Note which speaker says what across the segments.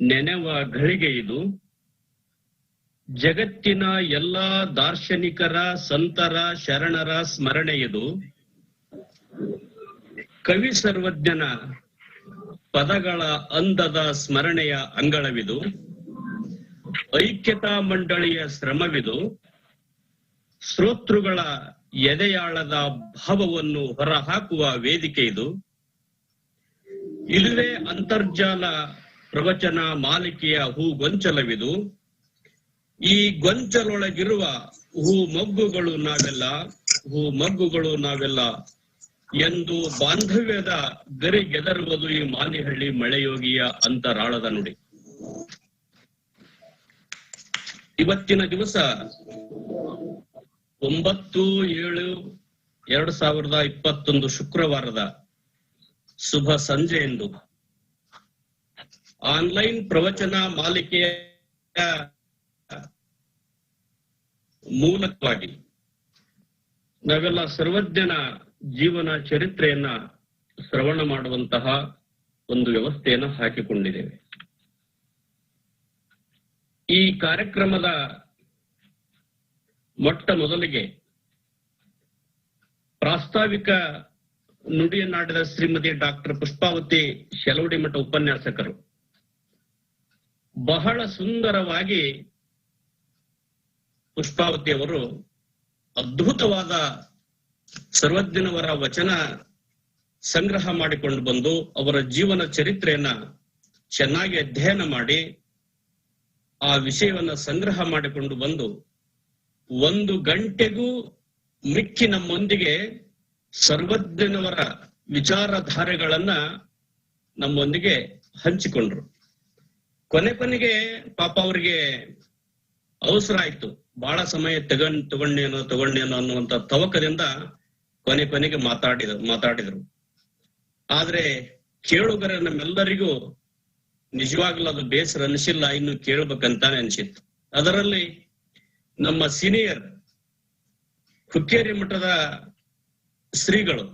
Speaker 1: ನೆನೆವ ಘಳಿಗೆ ಇದು. ಜಗತ್ತಿನ ಎಲ್ಲಾ ದಾರ್ಶನಿಕರ ಸಂತರ ಶರಣರ ಸ್ಮರಣೆ ಇದು. ಕವಿ ಸರ್ವಜ್ಞನ ಪದಗಳ ಅಂದದ ಸ್ಮರಣೆಯ ಅಂಗಳವಿದು. ಐಕ್ಯತಾ ಮಂಡಳಿಯ ಶ್ರಮವಿದು. ಶ್ರೋತೃಗಳ ಎದೆಯಾಳದ ಭಾವವನ್ನು ಹೊರಹಾಕುವ ವೇದಿಕೆ ಇದು. ಇದುವೇ ಅಂತರ್ಜಾಲ ಪ್ರವಚನ ಮಾಲಿಕೆಯ ಹೂ ಗೊಂಚಲವಿದು. ಈ ಗೊಂಚಲೊಳಗಿರುವ ಹೂ ಮಗ್ಗುಗಳು ನಾವೆಲ್ಲ, ಹೂ ಮಗ್ಗುಗಳು ನಾವೆಲ್ಲ ಎಂದು ಬಾಂಧವ್ಯದ ಗರಿಗೆದರುವುದು ಈ ಮಾನಿಹಳ್ಳಿ ಮಳೆಯೋಗಿಯ ಅಂತರಾಳದ ನುಡಿ. ಇವತ್ತಿನ ದಿವಸ ಒಂಬತ್ತು ಏಳು ಎರಡ್ ಸಾವಿರದ ಇಪ್ಪತ್ತೊಂದು ಶುಕ್ರವಾರದ ಶುಭ ಸಂಜೆ ಎಂದು. ಆನ್ಲೈನ್ ಪ್ರವಚನ ಮಾಲಿಕೆಯ ಮೂಲಕವಾಗಿ ನಾವೆಲ್ಲ ಸರ್ವಜ್ಞನ ಜೀವನ ಚರಿತ್ರೆಯನ್ನ ಶ್ರವಣ ಮಾಡುವಂತಹ ಒಂದು ವ್ಯವಸ್ಥೆಯನ್ನು ಹಾಕಿಕೊಂಡಿದ್ದೇವೆ. ಈ ಕಾರ್ಯಕ್ರಮದ ಮೊಟ್ಟ ಮೊದಲಿಗೆ ಪ್ರಾಸ್ತಾವಿಕ ನುಡಿಯನ್ನಾಡಿದ ಶ್ರೀಮತಿ ಡಾಕ್ಟರ್ ಪುಷ್ಪಾವತಿ ಶೆಲವಡಿ ಮಠ ಉಪನ್ಯಾಸಕರು. ಬಹಳ ಸುಂದರವಾಗಿ ಪುಷ್ಪಾವತಿ ಅವರು ಅದ್ಭುತವಾದ ಸರ್ವಜ್ಞನವರ ವಚನ ಸಂಗ್ರಹ ಮಾಡಿಕೊಂಡು ಬಂದು ಅವರ ಜೀವನ ಚರಿತ್ರೆಯನ್ನ ಚೆನ್ನಾಗಿ ಅಧ್ಯಯನ ಮಾಡಿ ಆ ವಿಷಯವನ್ನ ಸಂಗ್ರಹ ಮಾಡಿಕೊಂಡು ಬಂದು ಒಂದು ಗಂಟೆಗೂ ಮಿಕ್ಕಿ ನಮ್ಮೊಂದಿಗೆ ಸರ್ವಜ್ಞನವರ ವಿಚಾರಧಾರೆಗಳನ್ನ ನಮ್ಮೊಂದಿಗೆ ಹಂಚಿಕೊಂಡ್ರು. ಕೊನೆ ಕೊನೆಗೆ ಪಾಪ ಅವರಿಗೆ ಅವಸರ ಆಯ್ತು. ಬಹಳ ಸಮಯ ತಗೊಂಡ್ ತಗೊಂಡೇನೋ ತಗೊಂಡೇನೋ ಅನ್ನುವಂತ ತವಕದಿಂದ ಕೊನೆ ಕೊನೆಗೆ ಮಾತಾಡಿದ, ಮಾತಾಡಿದ್ರು. ಆದ್ರೆ ಕೇಳುಗರ ನಮ್ಮೆಲ್ಲರಿಗೂ ನಿಜವಾಗ್ಲೂ ಅದು ಬೇಸರ ಅನಿಸಿಲ್ಲ, ಇನ್ನು ಕೇಳ್ಬೇಕಂತಾನೆ ಅನ್ಸಿತ್ತು. ಅದರಲ್ಲಿ ನಮ್ಮ ಸೀನಿಯರ್ ಹುಕ್ಕೇರಿ ಮಠದ ಶ್ರೀಗಳು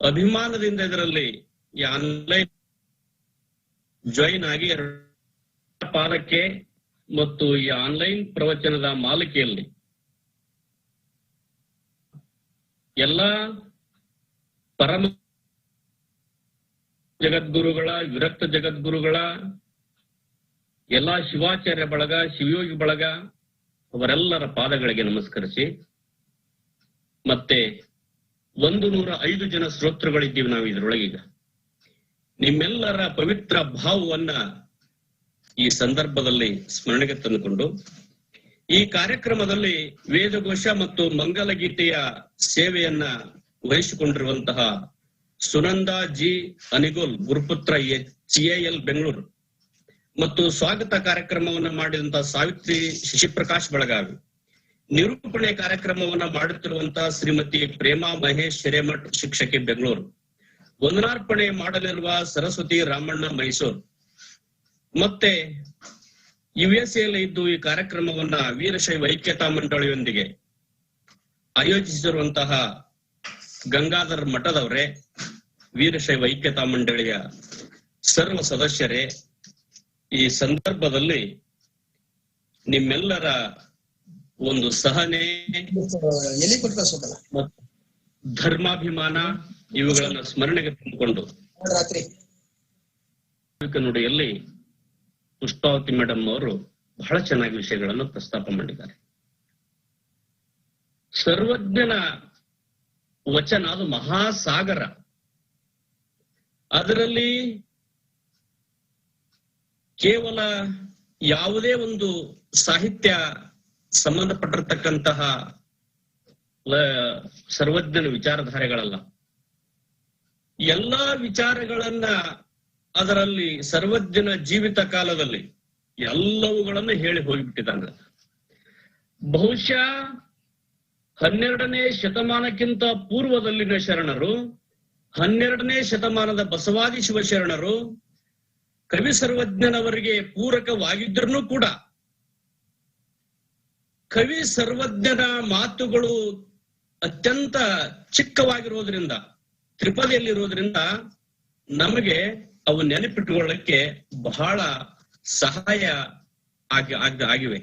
Speaker 1: ಅಭಿಮಾನದಿಂದ ಇದರಲ್ಲಿ ಈ ಆನ್ಲೈನ್ ಜಾಯಿನ್ ಆಗಿ ಪಾಲಕ್ಕೆ ಮತ್ತು ಈ ಆನ್ಲೈನ್ ಪ್ರವಚನದ ಮಾಲಿಕೆಯಲ್ಲಿ ಎಲ್ಲ ಪರಮ ಜಗದ್ಗುರುಗಳ, ವಿರಕ್ತ ಜಗದ್ಗುರುಗಳ, ಎಲ್ಲಾ ಶಿವಾಚಾರ್ಯ ಬಳಗ, ಶಿವಯೋಗಿ ಬಳಗ ಅವರೆಲ್ಲರ ಪಾದಗಳಿಗೆ ನಮಸ್ಕರಿಸಿ ಮತ್ತೆ ಒಂದು ನೂರ ಐದು ಜನ ಶ್ರೋತೃಗಳಿದ್ದೀವಿ ನಾವು ಇದರೊಳಗೀಗ. ನಿಮ್ಮೆಲ್ಲರ ಪವಿತ್ರ ಭಾವವನ್ನ ಈ ಸಂದರ್ಭದಲ್ಲಿ ಸ್ಮರಣೆಗೆ ತಂದುಕೊಂಡು, ಈ ಕಾರ್ಯಕ್ರಮದಲ್ಲಿ ವೇದಘೋಷ ಮತ್ತು ಮಂಗಲ ಗೀತೆಯ ಸೇವೆಯನ್ನ ವಹಿಸಿಕೊಂಡಿರುವಂತಹ ಸುನಂದಾ ಜಿ ಅನಿಗೋಲ್, ಗುರುಪುತ್ರ ಎಲ್, ಬೆಂಗಳೂರು. ಮತ್ತು ಸ್ವಾಗತ ಕಾರ್ಯಕ್ರಮವನ್ನ ಮಾಡಿದಂತಹ ಸಾವಿತ್ರಿ ಶಶಿಪ್ರಕಾಶ್ ಬೆಳಗಾವಿ. ನಿರೂಪಣೆ ಕಾರ್ಯಕ್ರಮವನ್ನ ಮಾಡುತ್ತಿರುವಂತ ಶ್ರೀಮತಿ ಪ್ರೇಮಾ ಮಹೇಶ್ ಹಿರೇಮಠ್ ಶಿಕ್ಷಕಿ ಬೆಂಗಳೂರು. ವಂದನಾರ್ಪಣೆ ಮಾಡಲಿರುವ ಸರಸ್ವತಿ ರಾಮಣ್ಣ ಮೈಸೂರು. ಮತ್ತೆ ಯುಎಸ್ಎಲ್ಲಿ ಇದ್ದು ಈ ಕಾರ್ಯಕ್ರಮವನ್ನ ವೀರಶೈವ ಐಕ್ಯತಾ ಮಂಡಳಿಯೊಂದಿಗೆ ಆಯೋಜಿಸಿರುವಂತಹ ಗಂಗಾಧರ್ ಮಠದವರೇ ವೀರಶೈವ ಐಕ್ಯತಾ ಮಂಡಳಿಯ ಸರ್ವ ಸದಸ್ಯರೇ, ಈ ಸಂದರ್ಭದಲ್ಲಿ ನಿಮ್ಮೆಲ್ಲರ ಒಂದು ಸಹನೆ ಧರ್ಮಾಭಿಮಾನ ಇವುಗಳನ್ನ ಸ್ಮರಣೆಗೆ ತಂದುಕೊಂಡು ಸಾರ್ವಜನಿಕ ನುಡಿಯಲ್ಲಿ ಪುಷ್ಪಾವತಿ ಮೇಡಮ್ ಅವರು ಬಹಳ ಚೆನ್ನಾಗಿ ವಿಷಯಗಳನ್ನು ಪ್ರಸ್ತಾಪ ಮಾಡಿದ್ದಾರೆ. ಸರ್ವಜ್ಞನ ವಚನ ಅದು ಮಹಾಸಾಗರ. ಅದರಲ್ಲಿ ಕೇವಲ ಯಾವುದೇ ಒಂದು ಸಾಹಿತ್ಯ ಸಂಬಂಧಪಟ್ಟಿರ್ತಕ್ಕಂತಹ ಸರ್ವಜ್ಞನ ವಿಚಾರಧಾರೆಗಳಲ್ಲ. ಎಲ್ಲಾ ವಿಚಾರಗಳನ್ನ ಅದರಲ್ಲಿ ಸರ್ವಜ್ಞನ ಜೀವಿತ ಕಾಲದಲ್ಲಿ ಎಲ್ಲವುಗಳನ್ನು ಹೇಳಿ ಹೋಗಿಬಿಟ್ಟಿದ್ದಾನೆ. ಬಹುಶಃ ಹನ್ನೆರಡನೇ ಶತಮಾನಕ್ಕಿಂತ ಪೂರ್ವದಲ್ಲಿನ ಶರಣರು, ಹನ್ನೆರಡನೇ ಶತಮಾನದ ಬಸವಾದಿ ಶಿವಶರಣರು, ಕವಿ ಸರ್ವಜ್ಞನವರಿಗೆ ಪೂರಕವಾಗಿದ್ರೂ ಕೂಡ ಕವಿ ಸರ್ವಜ್ಞರ ಮಾತುಗಳು ಅತ್ಯಂತ ಚಿಕ್ಕವಾಗಿರೋದ್ರಿಂದ, ತ್ರಿಪದಿಯಲ್ಲಿರೋದ್ರಿಂದ ನಮಗೆ ಅವು ನೆನಪಿಟ್ಟುಕೊಳ್ಳಕ್ಕೆ ಬಹಳ ಸಹಾಯ ಆಗಿ, ಆಗ್- ಆಗಿವೆ.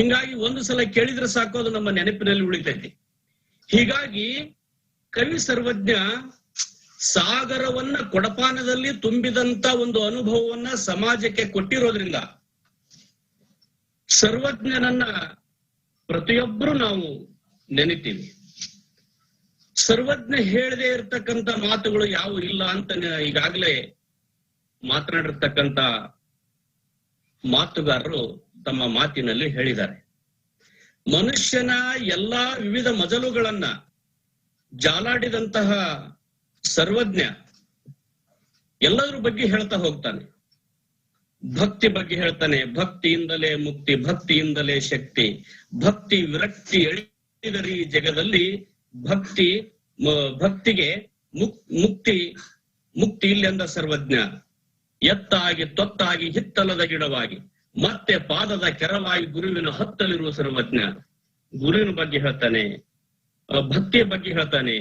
Speaker 1: ಹಿಂಗಾಗಿ ಒಂದು ಸಲ ಕೇಳಿದ್ರೆ ಸಾಕು, ಅದು ನಮ್ಮ ನೆನಪಿನಲ್ಲಿ ಉಳಿತೈತಿ. ಹೀಗಾಗಿ ಕವಿ ಸರ್ವಜ್ಞ ಸಾಗರವನ್ನ ಕೊಡಪಾನದಲ್ಲಿ ತುಂಬಿದಂತ ಒಂದು ಅನುಭವವನ್ನ ಸಮಾಜಕ್ಕೆ ಕೊಟ್ಟಿರೋದ್ರಿಂದ ಸರ್ವಜ್ಞನನ್ನ ಪ್ರತಿಯೊಬ್ಬರು ನಾವು ನೆನಿತೀವಿ. ಸರ್ವಜ್ಞ ಹೇಳದೆ ಇರತಕ್ಕಂತ ಮಾತುಗಳು ಯಾವ ಇಲ್ಲ ಅಂತ ಈಗಾಗಲೇ ಮಾತನಾಡಿರ್ತಕ್ಕಂತ ಮಾತುಗಾರರು ತಮ್ಮ ಮಾತಿನಲ್ಲಿ ಹೇಳಿದ್ದಾರೆ. ಮನುಷ್ಯನ ಎಲ್ಲಾ ವಿವಿಧ ಮಜಲುಗಳನ್ನ ಜಾಲಾಡಿದಂತಹ ಸರ್ವಜ್ಞ ಎಲ್ಲದರ ಬಗ್ಗೆ ಹೇಳ್ತಾ ಹೋಗ್ತಾನೆ. ಭಕ್ತಿ ಬಗ್ಗೆ ಹೇಳ್ತಾನೆ, ಭಕ್ತಿಯಿಂದಲೇ ಮುಕ್ತಿ, ಭಕ್ತಿಯಿಂದಲೇ ಶಕ್ತಿ. ಭಕ್ತಿ ವಿರಕ್ತಿ ಎಳಿದರಿ ಜಗದಲ್ಲಿ, ಭಕ್ತಿ ಭಕ್ತಿಗೆ ಮುಕ್, ಮುಕ್ತಿ ಮುಕ್ತಿ ಇಲ್ಲೆಂದ ಸರ್ವಜ್ಞ. ಎತ್ತಾಗಿ ತೊತ್ತಾಗಿ ಹಿತ್ತಲದ ಗಿಡವಾಗಿ, ಮತ್ತೆ ಪಾದದ ಕೆರವಾಗಿ ಗುರುವಿನ ಹತ್ತಲಿರುವ ಸರ್ವಜ್ಞ. ಗುರುವಿನ ಬಗ್ಗೆ ಹೇಳ್ತಾನೆ ಭಕ್ತಿಯ ಬಗ್ಗೆ ಹೇಳ್ತಾನೆ,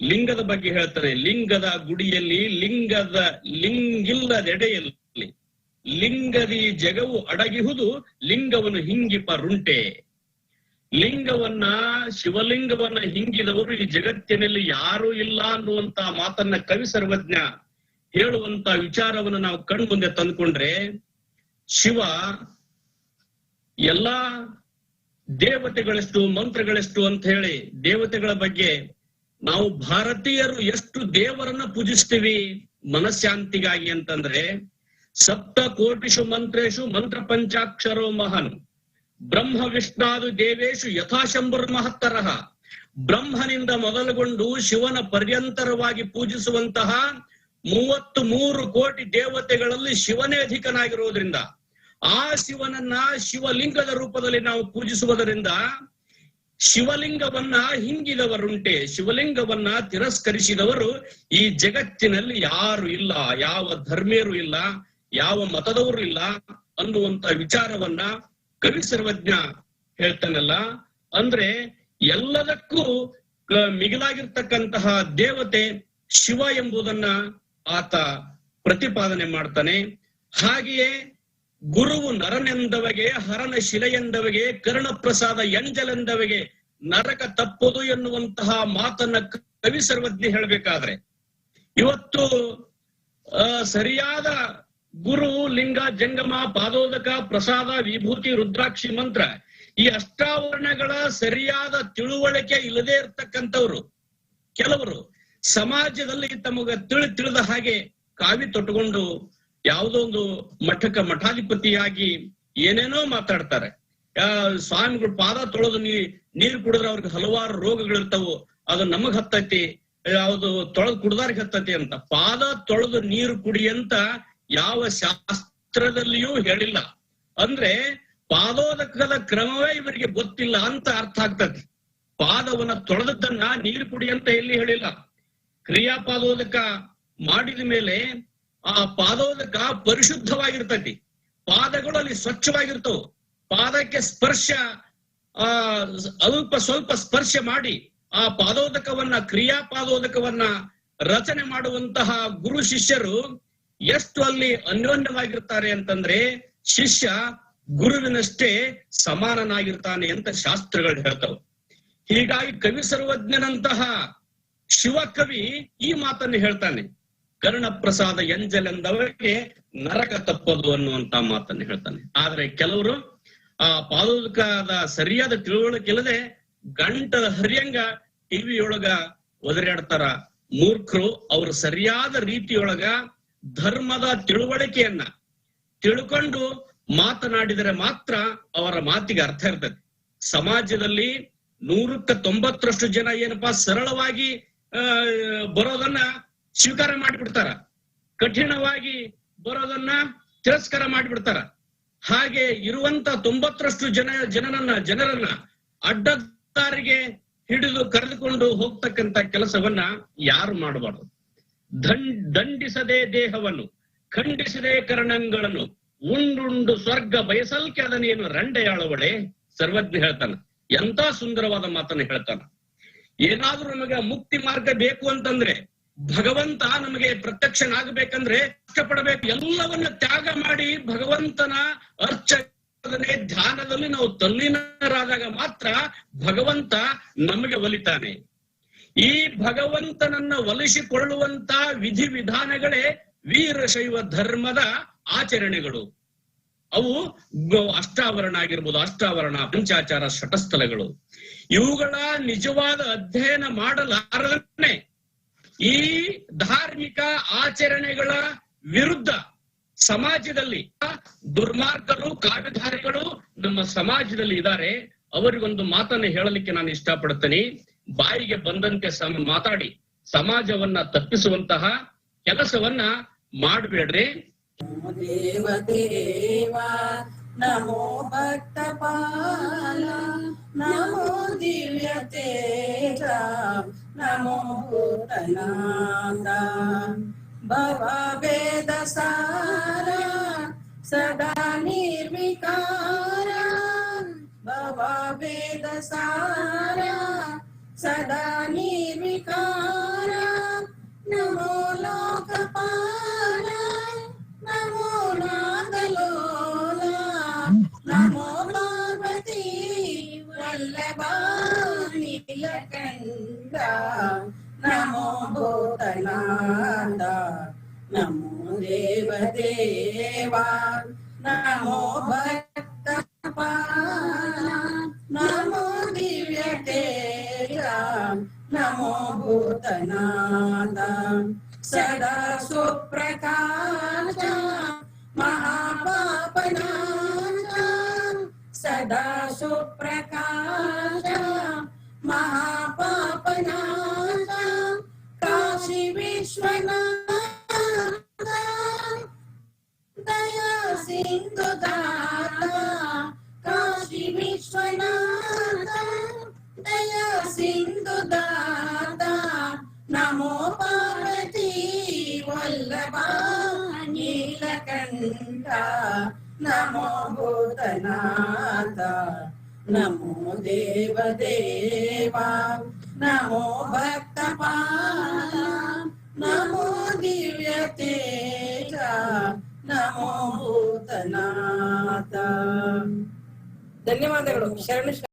Speaker 1: ಲಿಂಗದ ಬಗ್ಗೆ ಹೇಳ್ತಾನೆ. ಲಿಂಗದ ಗುಡಿಯಲ್ಲಿ ಲಿಂಗದ ಲಿಂಗಿಲ್ಲದೆಡೆಯಲ್ಲಿ ಲಿಂಗದಿ ಜಗವು ಅಡಗಿಹುದು, ಲಿಂಗವನ್ನು ಹಿಂಗಿಪ ರುಂಟೆ ಲಿಂಗವನ್ನ, ಶಿವಲಿಂಗವನ್ನ ಹಿಂಗಿದವರು ಈ ಜಗತ್ತಿನಲ್ಲಿ ಯಾರೂ ಇಲ್ಲ ಅನ್ನುವಂತ ಮಾತನ್ನ ಕವಿ ಸರ್ವಜ್ಞ ಹೇಳುವಂತ ವಿಚಾರವನ್ನು ನಾವು ಕಣ್ ಮುಂದೆ ತಂದ್ಕೊಂಡ್ರೆ, ಶಿವ ಎಲ್ಲಾ ದೇವತೆಗಳೆಷ್ಟು, ಮಂತ್ರಗಳೆಷ್ಟು ಅಂತ ಹೇಳಿ ದೇವತೆಗಳ ಬಗ್ಗೆ ನಾವು ಭಾರತೀಯರು ಎಷ್ಟು ದೇವರನ್ನ ಪೂಜಿಸ್ತೀವಿ ಮನಃಶಾಂತಿಗಾಗಿ ಅಂತಂದ್ರೆ ಸಪ್ತ ಕೋಟಿಷು ಮಂತ್ರೇಶು ಮಂತ್ರ ಪಂಚಾಕ್ಷರೋ ಮಹನ್. ಬ್ರಹ್ಮ ವಿಷ್ಣಾದು ದೇವೇಶು ಯಥಾಶಂಭುರ್ ಮಹತ್ತರಹ. ಬ್ರಹ್ಮನಿಂದ ಮೊದಲುಗೊಂಡು ಶಿವನ ಪರ್ಯಂತರವಾಗಿ ಪೂಜಿಸುವಂತಹ ಮೂವತ್ತು ಮೂರು ಕೋಟಿ ದೇವತೆಗಳಲ್ಲಿ ಶಿವನೇ ಅಧಿಕನಾಗಿರುವುದರಿಂದ ಆ ಶಿವನನ್ನ ಶಿವಲಿಂಗದ ರೂಪದಲ್ಲಿ ನಾವು ಪೂಜಿಸುವುದರಿಂದ ಶಿವಲಿಂಗವನ್ನ ಹಿಂಗಿದವರುಂಟೆ, ಶಿವಲಿಂಗವನ್ನ ತಿರಸ್ಕರಿಸಿದವರು ಈ ಜಗತ್ತಿನಲ್ಲಿ ಯಾರು ಇಲ್ಲ, ಯಾವ ಧರ್ಮೀಯರು ಇಲ್ಲ ಯಾವ ಮತದವರು ಇಲ್ಲ ಅನ್ನುವಂತ ವಿಚಾರವನ್ನ ಕವಿ ಸರ್ವಜ್ಞ ಹೇಳ್ತಾನಲ್ಲ. ಅಂದ್ರೆ ಎಲ್ಲದಕ್ಕೂ ಮಿಗಿಲಾಗಿರ್ತಕ್ಕಂತಹ ದೇವತೆ ಶಿವ ಎಂಬುದನ್ನ ಆತ ಪ್ರತಿಪಾದನೆ ಮಾಡ್ತಾನೆ. ಹಾಗೆಯೇ ಗುರುವು ನರನೆಂದವಗೆ, ಹರನ ಶಿಲೆಯೆಂದವಗೆ, ಕರ್ಣಪ್ರಸಾದ ಎಂಜಲೆಂದವಗೆ ನರಕ ತಪ್ಪದು ಎನ್ನುವಂತಹ ಮಾತನ್ನ ಕವಿ ಸರ್ವಜ್ಞ ಹೇಳಬೇಕಾದ್ರೆ. ಇವತ್ತು ಸರಿಯಾದ ಗುರು, ಲಿಂಗ, ಜಂಗಮ, ಪಾದೋದಕ, ಪ್ರಸಾದ, ವಿಭೂತಿ, ರುದ್ರಾಕ್ಷಿ ಮಂತ್ರ ಈ ಅಷ್ಟಾವರಣಗಳ ಸರಿಯಾದ ತಿಳುವಳಿಕೆ ಇಲ್ಲದೆ ಇರ್ತಕ್ಕಂಥವ್ರು. ಕೆಲವರು ಸಮಾಜದಲ್ಲಿ ತಮಗ ತಿಳಿ ತಿಳಿದ ಹಾಗೆ ಕಾವಿ ತೊಟ್ಟುಕೊಂಡು ಯಾವುದೋ ಒಂದು ಮಠಕ ಮಠಾಧಿಪತಿಯಾಗಿ ಏನೇನೋ ಮಾತಾಡ್ತಾರೆ. ಸ್ವಾಮಿಗಳು ಪಾದ ತೊಳೆದು ನೀ, ನೀರು ಕುಡಿದ್ರೆ ಅವ್ರಿಗೆ ಹಲವಾರು ರೋಗಗಳಿರ್ತಾವು, ಅದು ನಮಗ್ ಹತ್ತೈತಿ, ಯಾವುದು ತೊಳೆದು ಕುಡ್ದಾರ್ಗೆ ಹತ್ತೈತಿ ಅಂತ. ಪಾದ ತೊಳೆದು ನೀರು ಕುಡಿ ಅಂತ ಯಾವ ಶಾಸ್ತ್ರದಲ್ಲಿಯೂ ಹೇಳಿಲ್ಲ. ಅಂದ್ರೆ ಪಾದೋದಕದ ಕ್ರಮವೇ ಇವರಿಗೆ ಗೊತ್ತಿಲ್ಲ ಅಂತ ಅರ್ಥ ಆಗ್ತದೆ. ಪಾದವನ್ನ ತೊಳೆದದ್ದನ್ನ ನೀರು ಕುಡಿ ಅಂತ ಎಲ್ಲಿ ಹೇಳಿಲ್ಲ? ಕ್ರಿಯಾಪಾದೋದಕ ಮಾಡಿದ ಮೇಲೆ ಆ ಪಾದೋದಕ ಪರಿಶುದ್ಧವಾಗಿರ್ತೈತಿ ಪಾದಗಳು ಅಲ್ಲಿ ಸ್ವಚ್ಛವಾಗಿರ್ತವು. ಪಾದಕ್ಕೆ ಸ್ಪರ್ಶ, ಆ, ಅಲ್ಪ ಸ್ವಲ್ಪ ಸ್ಪರ್ಶ ಮಾಡಿ ಆ ಪಾದೋದಕವನ್ನ, ಕ್ರಿಯಾಪಾದೋದಕವನ್ನ ರಚನೆ ಮಾಡುವಂತಹ ಗುರು ಶಿಷ್ಯರು ಎಷ್ಟು ಅಲ್ಲಿ ಅನ್ಯೋನ್ಯವಾಗಿರ್ತಾರೆ ಅಂತಂದ್ರೆ ಶಿಷ್ಯ ಗುರುವಿನಷ್ಟೇ ಸಮಾನನಾಗಿರ್ತಾನೆ ಅಂತ ಶಾಸ್ತ್ರಗಳು ಹೇಳ್ತವೆ. ಹೀಗಾಗಿ ಕವಿ ಸರ್ವಜ್ಞನಂತಹ ಶಿವಕವಿ ಈ ಮಾತನ್ನು ಹೇಳ್ತಾನೆ. ಕರ್ಣಪ್ರಸಾದ ಎಂಜಲೆಂದವರಿಗೆ ನರಕ ತಪ್ಪದು ಅನ್ನುವಂತ ಮಾತನ್ನು ಹೇಳ್ತಾನೆ. ಆದ್ರೆ ಕೆಲವರು ಆ ಪಾದೋದಕದ ಸರಿಯಾದ ತಿಳುವಳಿಕೆ ಇಲ್ಲದೆ ಗಂಟದ ಹರಿಯಂಗ ಟಿವಿಯೊಳಗ ಒದರಾಡ್ತಾರ. ಮೂರ್ಖರು ಅವರು ಸರಿಯಾದ ರೀತಿಯೊಳಗ ಧರ್ಮದ ತಿಳುವಳಿಕೆಯನ್ನ ತಿಳ್ಕೊಂಡು ಮಾತನಾಡಿದರೆ ಮಾತ್ರ ಅವರ ಮಾತಿಗೆ ಅರ್ಥ ಇರ್ತದೆ. ಸಮಾಜದಲ್ಲಿ ನೂರಕ್ಕ ತೊಂಬತ್ತರಷ್ಟು ಜನ ಏನಪ್ಪಾ ಸರಳವಾಗಿ ಬರೋದನ್ನ ಸ್ವೀಕಾರ ಮಾಡಿಬಿಡ್ತಾರ. ಕಠಿಣವಾಗಿ ಬರೋದನ್ನ ತಿರಸ್ಕಾರ ಮಾಡಿಬಿಡ್ತಾರ. ಹಾಗೆ ಇರುವಂತ ತೊಂಬತ್ತರಷ್ಟು ಜನ ಜನರನ್ನ ಜನರನ್ನ ಅಡ್ಡದಾರಿಗೆ ಹಿಡಿದು ಕರೆದುಕೊಂಡು ಹೋಗ್ತಕ್ಕಂತ ಕೆಲಸವನ್ನ ಯಾರು ಮಾಡಬಾರದು? ದಂಡಿಸದೆ ದೇಹವನ್ನು, ಖಂಡಿಸದೆ ಕರ್ಣಂಗಳನ್ನು, ಉಂಡುಂಡು ಸ್ವರ್ಗ ಬಯಸಲ್ಕೆ ಅದನ್ನೇನು ರಂಡೆಯಾಳವಳೆ? ಸರ್ವಜ್ಞ ಹೇಳ್ತಾನ. ಎಂತ ಸುಂದರವಾದ ಮಾತನ್ನು ಹೇಳ್ತಾನ. ಏನಾದ್ರೂ ನಮಗೆ ಮುಕ್ತಿ ಮಾರ್ಗ ಬೇಕು ಅಂತಂದ್ರೆ, ಭಗವಂತ ನಮಗೆ ಪ್ರತ್ಯಕ್ಷನಾಗಬೇಕಂದ್ರೆ ಕಷ್ಟಪಡಬೇಕು. ಎಲ್ಲವನ್ನ ತ್ಯಾಗ ಮಾಡಿ ಭಗವಂತನ ಅರ್ಚನೆ ಧ್ಯಾನದಲ್ಲಿ ನಾವು ತಲ್ಲೀನರಾದಾಗ ಮಾತ್ರ ಭಗವಂತ ನಮಗೆ ಒಲಿತಾನೆ. ಈ ಭಗವಂತನನ್ನ ಒಲಿಸಿಕೊಳ್ಳುವಂತ ವಿಧಿ ವಿಧಾನಗಳೇ ವೀರಶೈವ ಧರ್ಮದ ಆಚರಣೆಗಳು. ಅವು ಅಷ್ಟಾವರಣ ಆಗಿರ್ಬೋದು, ಅಷ್ಟಾವರಣ, ಪಂಚಾಚಾರ ಶಟಸ್ಥಲಗಳು ಇವುಗಳ ನಿಜವಾದ ಅಧ್ಯಯನ ಮಾಡಲಾರದನ್ನೇ ಈ ಧಾರ್ಮಿಕ ಆಚರಣೆಗಳ ವಿರುದ್ಧ ಸಮಾಜದಲ್ಲಿ ದುರ್ಮಾರ್ಗರು ಕಾವ್ಯಧಾರಿಗಳು ನಮ್ಮ ಸಮಾಜದಲ್ಲಿ ಇದ್ದಾರೆ. ಅವರಿಗೊಂದು ಮಾತನ್ನು ಹೇಳಲಿಕ್ಕೆ ನಾನು ಇಷ್ಟಪಡ್ತೇನೆ ಬಾಯಿಗೆ ಬಂದಂತೆ ಮಾತಾಡಿ, ಸಮಾಜವನ್ನ ತಪ್ಪಿಸುವಂತಹ ಕೆಲಸವನ್ನ ಮಾಡಬೇಡ್ರಿ.
Speaker 2: ದೇವ ದೇವ, ನಮೋ ಭಕ್ತ ಪಾಲ, ನಮೋ ದಿವ್ಯ ತೇಜ, ನಮೋ ಭೂತನಾಥ. ಭವ ವೇದ ಸಾರ, ಸದಾ ನಿರ್ವಿಕಾರ. ಭವ ವೇದ ಸಾರ ಸದಾ ನಿರ್ವಿಕಾರ ನಮೋ ಲೋಕಪಾಲ ನಮೋ ನಾಗಲೋಲ ನಮೋ ಪಾರ್ವತಿ ವಲ್ಲಭ ನೀಲಕಂಠ ನಮೋ ಭೂತನಾಥ ನಮೋ ದೇವ ದೇವ ನಮೋ ಭಕ್ತ नमो भूतनाद सदा सुप्रकाश महापापनाश सदा सुप्रकाश महापापनाश काशी विश्वनाथ दया सिन्धुदाता काशी विश्वनाथ ದಯಾ ಸಿಂಧು ದಾತ ನಮೋ ಪಾರ್ವತಿ ವಲ್ಲಭ ನೀಲಕಂಠ ನಮೋ ಭೂತನಾಥ ನಮೋ ದೇವ ದೇವ ನಮೋ ಭಕ್ತ ನಮೋ ದಿವ್ಯ ತೇಜ ನಮೋ ಭೂತನಾಥ ಧನ್ಯವಾದಗಳು ಶರಣ